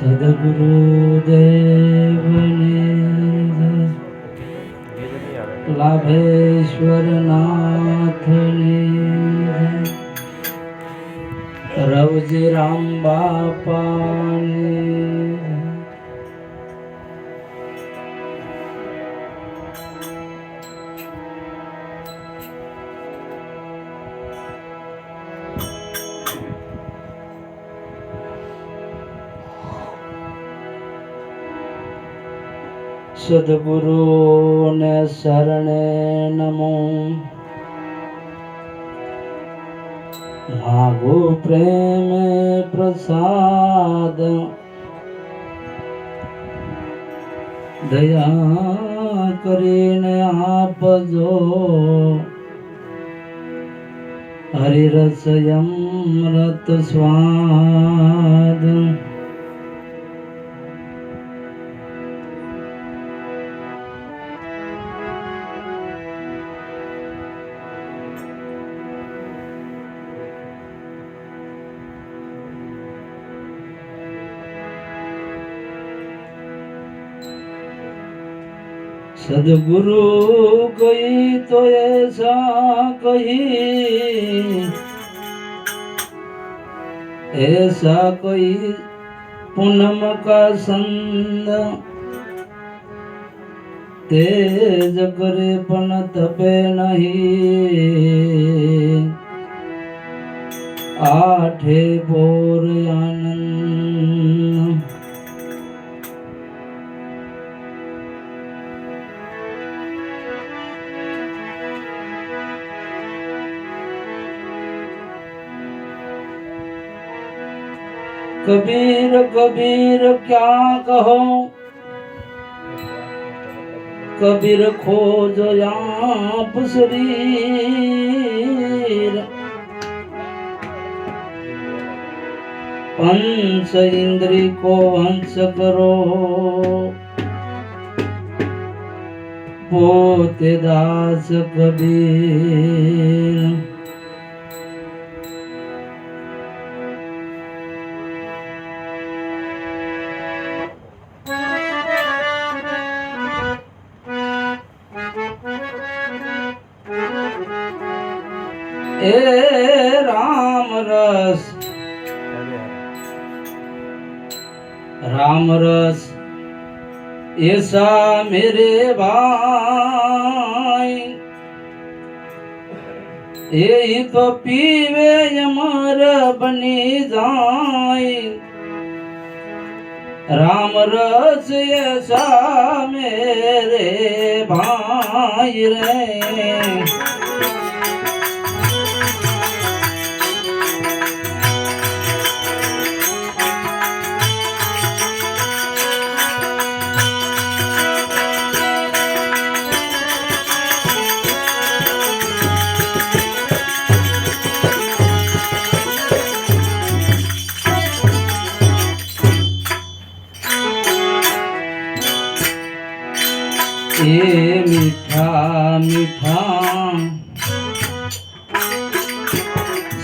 સદગુરુદેવને લાભેશ્વરનાથને. રવજી રામ બાપાને સદગુરુ ને શરણે નમો. માગો પ્રેમ પ્રસાદ. દયા કરીને આપજો. હરિરસ અમૃત સ્વાદ. સદગુરુ કહી તો એસા કહી. એસા કહી પૂનમ કા સંદ તેજ કરે પણ તપે નહીં. આઠે પોર આનંદ. કબીર કબીર ક્યાં કહો કબીર ખોજો આપ શરીર હંસ ઇન્દ્રી કો હંસ કરો પોતે દાસ કબીર એ રામ રસ. રામ રસ. એસા મેરે ભાઈ. એ તો પીવે અમર બની જાય. રામ રસ યસા મેરે ભાઈ રે.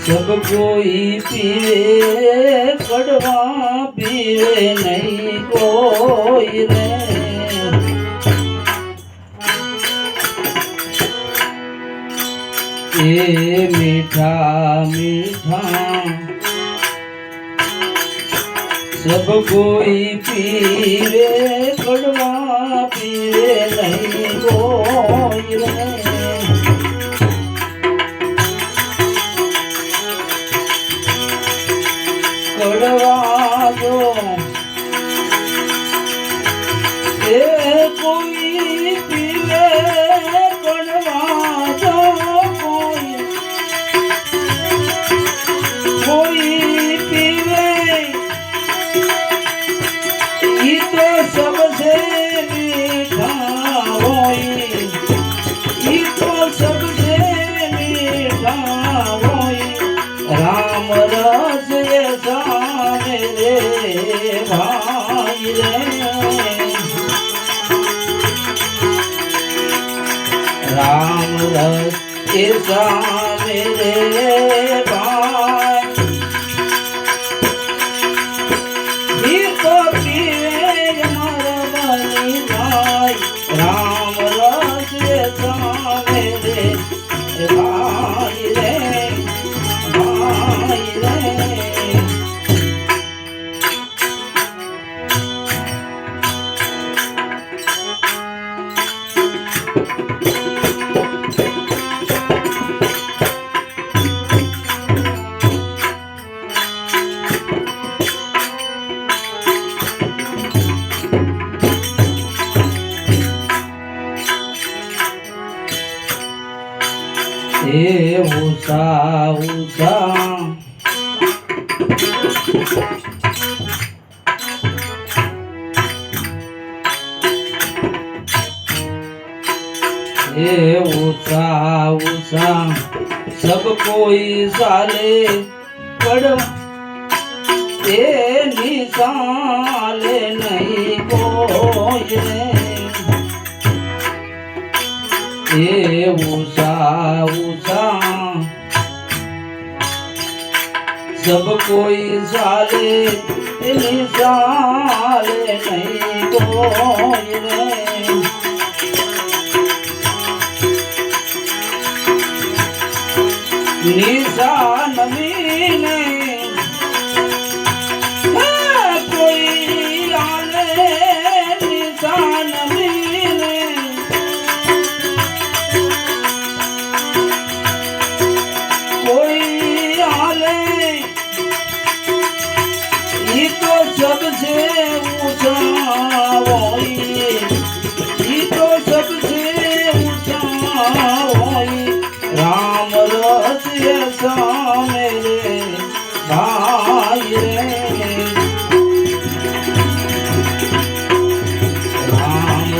જગ કોઈ પીવે કડવા પીવે નહીં કોઈ રે. એ મીઠા મીઠા. સબ કોઈ પીવે કડવા પીવે નહીં કોઈ રામ રસ એસા મેરે માં સબ કોઈ સાલે પડ તેની સાલે નહીં કોઈ એ ઉષા ઉષા સબ કોઈ સાલે એની સાલે નહીં કોઈ નિશાન મીને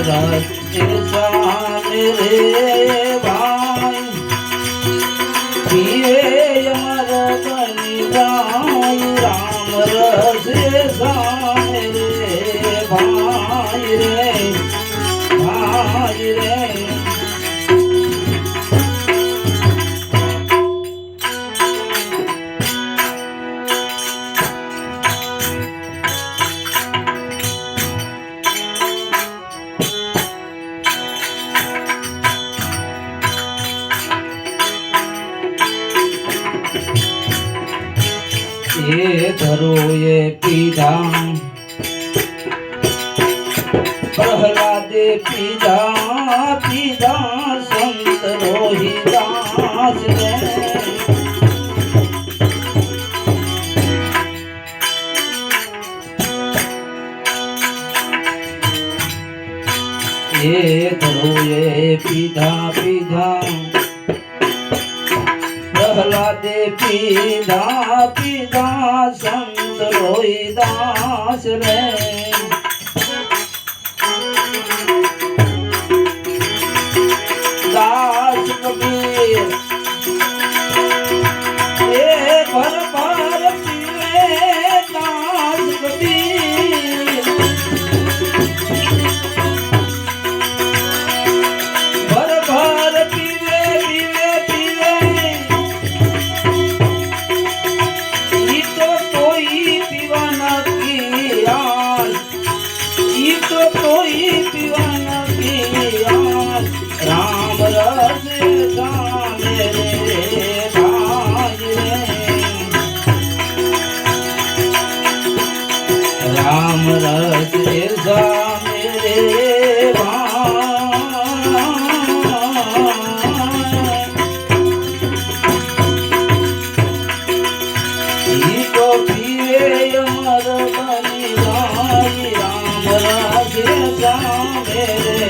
રે. એ ધરોએ પીધા. પ્રહલાદે પીધા પીધા સંત રોહિદાસ એ ધરોએ પીધા સગલા દે પીધા પીધા સંત રોઈ દાસ રે yeah.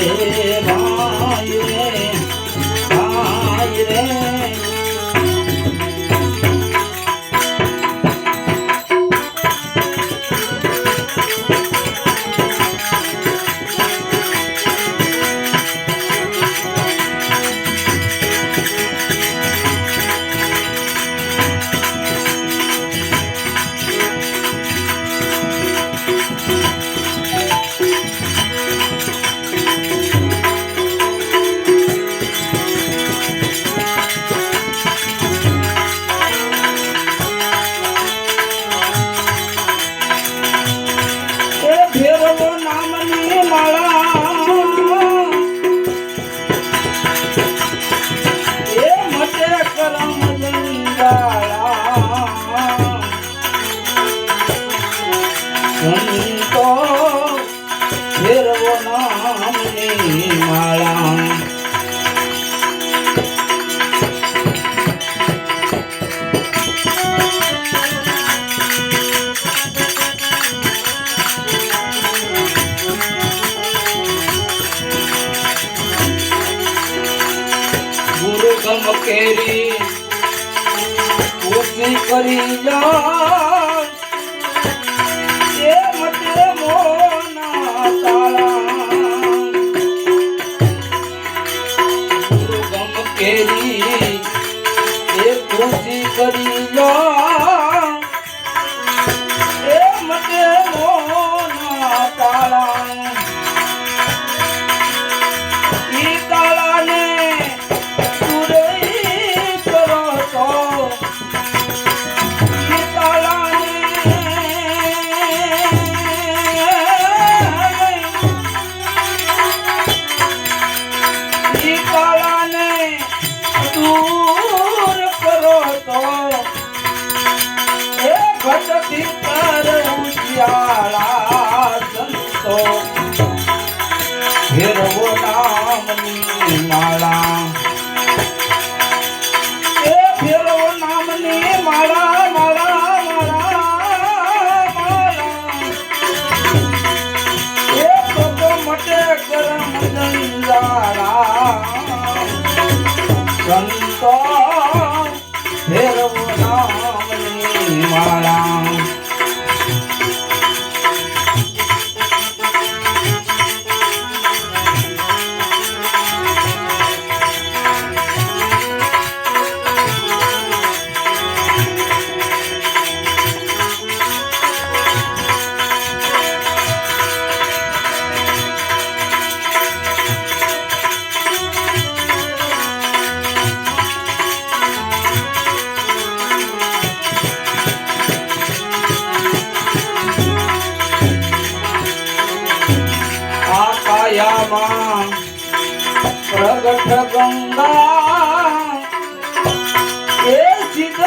ભેરવો નામની માળા.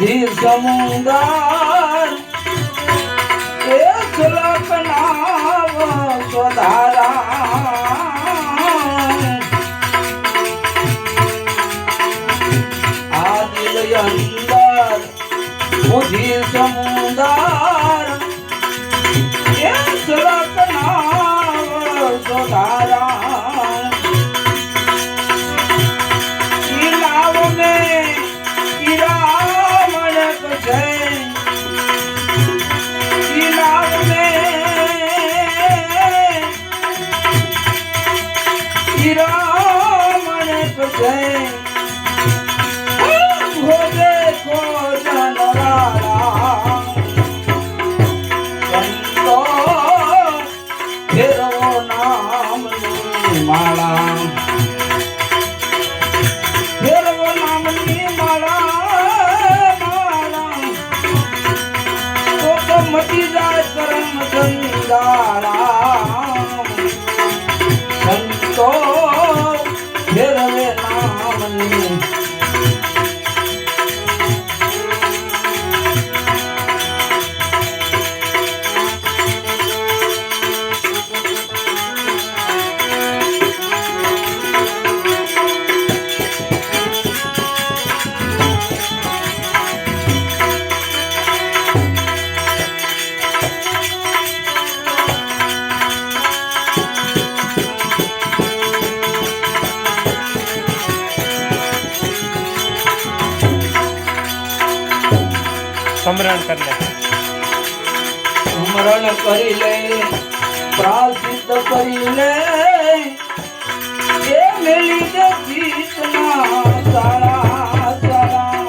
જીવ સમુંદર એ શ્લોક નામ સુધારા આ દિલ અંદર હું જીવ સ્મરણ કરી લે સ્મરણ કરી લે, પ્રાર્થિત કરી લે એ મેલી દે જીતના સારા સારા.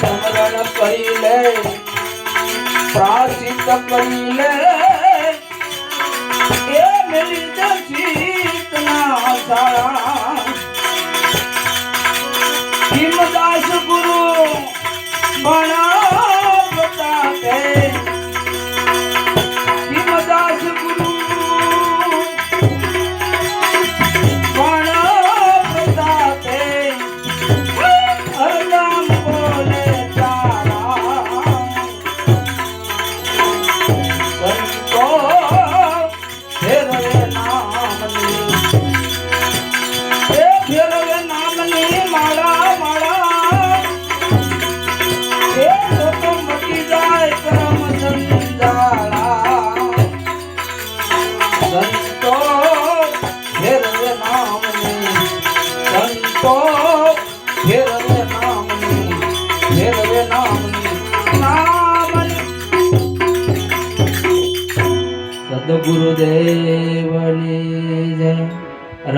સ્મરણ કરી લે, પ્રાર્થિત કરી લે એ મેલી દે જીતના સારા. હિમદાસ ગુરુ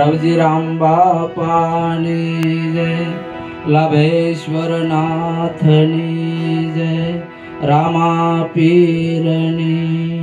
રવજી રામ બાપાની જય લાભેશ્વરનાથની જય રામા પીરની